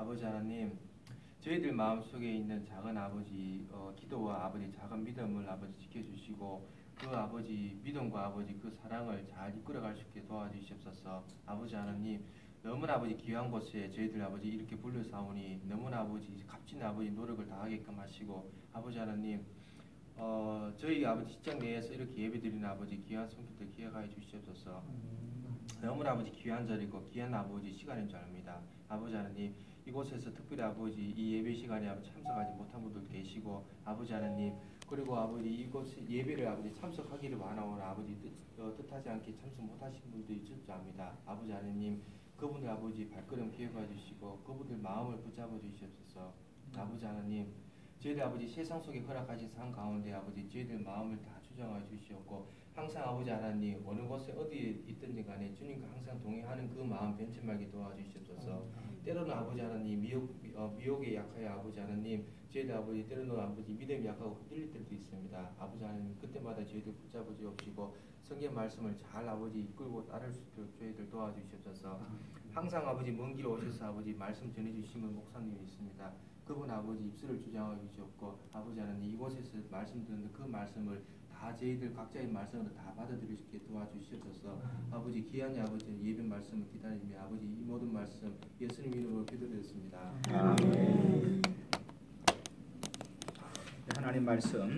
아버지 하나님 저희들 마음속에 있는 작은 아버지 어, 기도와 아버지 작은 믿음을 아버지 지켜주시고 그 아버지 믿음과 아버지 그 사랑을 잘 이끌어갈 수 있게 도와주시옵소서. 아버지 하나님 너무나 아버지 귀한 곳에 저희들 아버지 이렇게 불러사오니 너무나 아버지 값진 아버지 노력을 다하게끔 하시고 아버지 하나님 어, 저희 아버지 직장 내에서 이렇게 예배드리는 아버지 귀한 성도들 기억하여 주시옵소서. 너무나 아버지 귀한 자리고 귀한 아버지 시간인 줄 압니다. 아버지 하나님 이곳에서 특별히 아버지 이 예배 시간에 아버지 참석하지 못한 분들 계시고 아버지 하나님 그리고 아버지 이곳 예배를 아버지 참석하기를 원하오나 아버지 뜻, 어, 뜻하지 않게 참석 못하신 분들이 있을 줄 압니다. 아버지 하나님 그분들 아버지 발걸음 기억해 주시고 그분들 마음을 붙잡아 주시옵소서. 아버지 하나님 저희들 아버지 세상 속에 허락하신 상 가운데 아버지 저희들 마음을 다 추정하여 주시옵고 항상 아버지 하나님 어느 곳에 어디에 있든지 간에 주님과 항상 동행하는 그 마음 변치 말게 도와주시옵소서. 때로는 아버지 하나님 미혹, 어, 미혹에 약하여 아버지 하나님 저희들 아버지 때로는 아버지 믿음이 약하고 흔들릴 때도 있습니다. 아버지 하나님 그때마다 저희들 붙잡아 주옵시고 성경 말씀을 잘 아버지 이끌고 따를 수 있도록 저희들 도와주시옵소서 항상 아버지 먼 길 오셔서 아버지 말씀 전해주시는 목사님이 있습니다. 그분 아버지 입술을 주장하여 주시옵고 아버지 하나님 이곳에서 말씀 듣는 그 말씀을 다 저희들 각자의 말씀으로 다 받아들일 수 있게 도와주시옵소서. 아버지 귀한 아버지 예배 말씀을 기다리며 아버지 이 모든 말씀 예수님 이름으로 기도드렸습니다. 아멘. 하나님 말씀